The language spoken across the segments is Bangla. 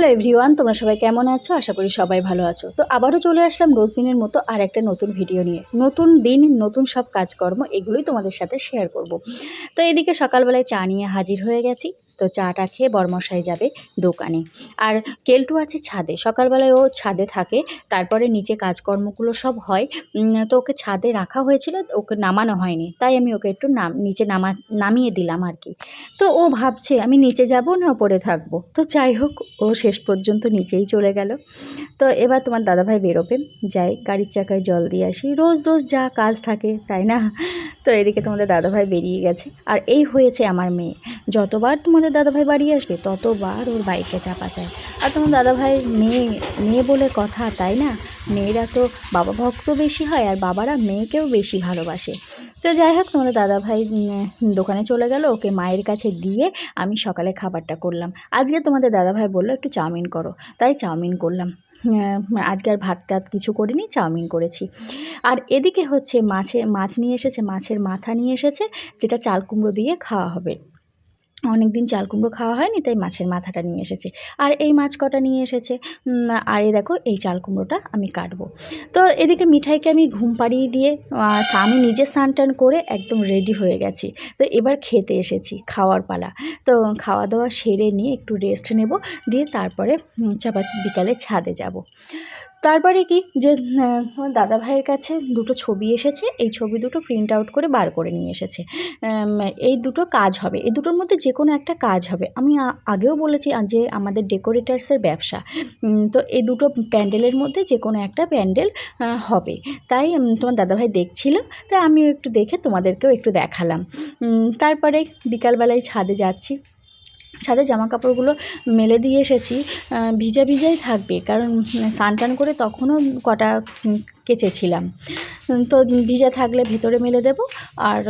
হ্যালো এভরিওয়ান, তোমরা সবাই কেমন আছো? আশা করি সবাই ভালো আছো। তো আবারও চলে আসলাম রোজ দিনের মতো আর একটা নতুন ভিডিও নিয়ে। নতুন দিন, নতুন সব কাজকর্ম, এগুলোই তোমাদের সাথে শেয়ার করব। তো এদিকে সকালবেলায় চা নিয়ে হাজির হয়ে গেছি। তো চাটা খেয়ে বরমশাই যাবে দোকানে। আর কেলটু আছে ছাদে, সকালবেলায় ও ছাদে থাকে, তারপরে নিচে কাজকর্মগুলো সব হয়। তো ওকে ছাদে রাখা হয়েছিল, ওকে নামানো হয়নি, তাই আমি ওকে একটু নাম, নিচে নামা, নামিয়ে দিলাম আর কি। তো ও ভাবছে, আমি নিচে যাব না, ওপরে থাকব। তো যাই হোক, ও শেষ পর্যন্ত নিচেই চলে গেল। তো এবার তোমার দাদাভাই বেরোবে। যাই, গাড়ির চাকায় জল দিয়ে আসি। রোজ রোজ যা কাজ থাকে, তাই না? তো এদিকে তোমাদের দাদাভাই বেরিয়ে গেছে। আর এই হয়েছে আমার মেয়ে। যতবার তোমাদের দাদাভাই বাড়ি আসবে, ততবার ওর বাইকে চাপা যায়। আর তোমার দাদাভাই মেয়ে মেয়ে বলে কথা, তাই না? মেয়েরা তো বাবা ভক্ত বেশি হয় আর বাবারা মেয়েকেও বেশি ভালোবাসে। তো যাই হোক, তোমাদের দাদাভাই দোকানে চলে গেল, ওকে মায়ের কাছে দিয়ে আমি সকালে খাবারটা করলাম। আজকে তোমাদের দাদাভাই বলল, একটু চাউমিন করো। তাই চাউমিন করলাম। আজকে আর ভাত টাত কিছু করিনি, চাউমিন করেছি। আর এদিকে হচ্ছে মাছে, মাছ নিয়ে এসেছে, মাছের মাথা নিয়ে এসেছে, যেটা চাল কুমড়ো দিয়ে খাওয়া হবে। অনেক দিন চাল কুমড়ো খাওয়া হয়নি তাই মাছের মাথাটা নিয়ে এসেছে। আর এই মাছ কটা নিয়ে এসেছে? আর এই দেখো এই চাল কুমড়োটা আমি কাটবো। তো এদিকে মিঠাইকে আমি ঘুম পাড়িয়ে দিয়ে আমি নিজে স্নান টান করে একদম রেডি হয়ে গেছি। তো এবার খেতে এসেছি খাওয়ার পালা। তো খাওয়া দাওয়া সেরে নিয়ে একটু রেস্ট নেব দিয়ে তারপরে উম, চাপা বিকালে ছাদে যাব। তারপরে কি যে আমার দাদা ভাইয়ের কাছে দুটো ছবি এসেছে। এই ছবি দুটো প্রিন্ট আউট করে বার করে নিয়ে এসেছে। এই দুটো কাজ হবে। এই দুটোর মধ্যে যে কোনো একটা কাজ হবে। আমি আগেও বলেছি যে আমাদের ডেকোরেটার্সের ব্যবসা। তো এই দুটো প্যান্ডেলের মধ্যে যে কোনো একটা প্যান্ডেল হবে। তাই তোমার দাদাভাই দেখছিল। তাই আমিও একটু দেখে তোমাদেরকেও একটু দেখালাম। তারপরে বিকালবেলায় ছাদে যাচ্ছি। ছাদে জামা কাপড়গুলো মেলে দিয়ে এসেছি ভিজা ভিজাই থাকবে, কারণ সান টান করে তখনও কটা কেচেছিলাম। তো ভিজা থাকলে ভেতরে মেলে দেব, আর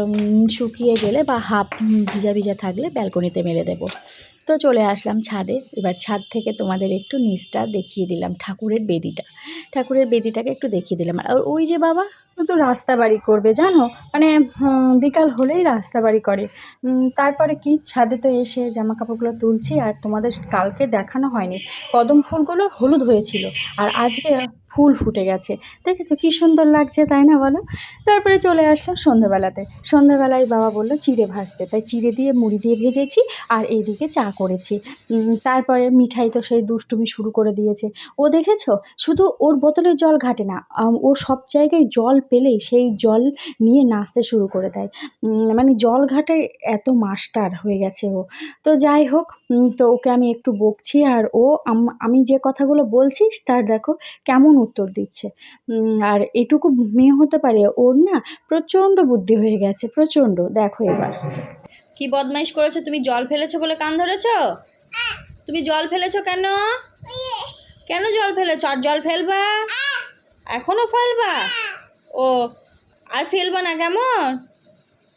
শুকিয়ে গেলে বা হাফ ভিজা ভিজা থাকলে ব্যালকনিতে মেলে দেব। তো চলে আসলাম ছাদে। এবার ছাদ থেকে তোমাদের একটু নিচটা দেখিয়ে দিলাম, ঠাকুরের বেদিটা। ঠাকুরের বেদিটাকে একটু দেখিয়ে দিলাম। আর ওই যে বাবা তো রাস্তা বাড়ি করবে, জানো? মানে বিকাল হলেই রাস্তা বাড়ি করে। তারপরে কি? ছাদে তো এসে জামা কাপড়গুলো তুলছি, আর তোমাদের কালকে দেখানো হয়নি। কদম ফুলগুলো হলুদ হয়েছিল। আর আজকে ফুল ফুটে গেছে। দেখেছ কী সুন্দর লাগছে, তাই না বলো? তারপরে চলে আসলাম সন্ধ্যেবেলাতে সন্ধ্যেবেলায় বাবা বলল চিড়ে ভাজতে। তাই চিড়ে দিয়ে মুড়ি দিয়ে ভেজেছি আর এইদিকে চা করেছি। তারপরে মিঠাই তো সেই দুষ্টুমি শুরু করে দিয়েছে। ও দেখেছ? শুধু ওর বোতলে জল ঘাটে না ও সব জায়গায় জল পেলেই সেই জল নিয়ে নাচতে শুরু করে দেয়। মানে জল ঘাটায় এত মাস্টার হয়ে গেছে ও। তো যাই হোক তো ওকে আমি একটু বকছি আর ও আম- যে কথাগুলো বলছি, তার দেখো কেমন উত্তর দিচ্ছে। আর এটুকু মেয়ে হতে পারে ওর না প্রচণ্ড বুদ্ধি হয়ে গেছে প্রচণ্ড। দেখো এবার। কি বদমাইশ করেছ? তুমি জল ফেলেছো বলে কান ধরেছো? তুমি জল ফেলেছো কেন? কেন জল ফেলেছো? আর জল ফেলবা? এখনও ফেলবা? ও আর ফেলবা না কেমন?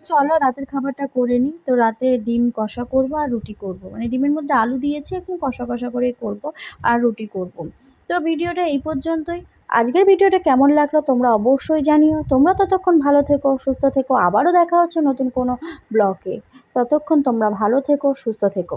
চলো রাতের খাবারটা করে নিই। তো রাতে ডিম কষা করব আর রুটি করব। মানে ডিমের মধ্যে আলু দিয়েছে একটু কষা কষা করে করব আর রুটি করব। তো ভিডিওটা এই পর্যন্তই। আজকের ভিডিওটা কেমন লাগল তোমরা অবশ্যই জানিও। তোমরা ততক্ষণ ভালো থেকো, সুস্থ থেকো। আবারও দেখা হচ্ছে নতুন কোনো ব্লগে। ততক্ষণ তোমরা ভালো থেকো, সুস্থ থেকো।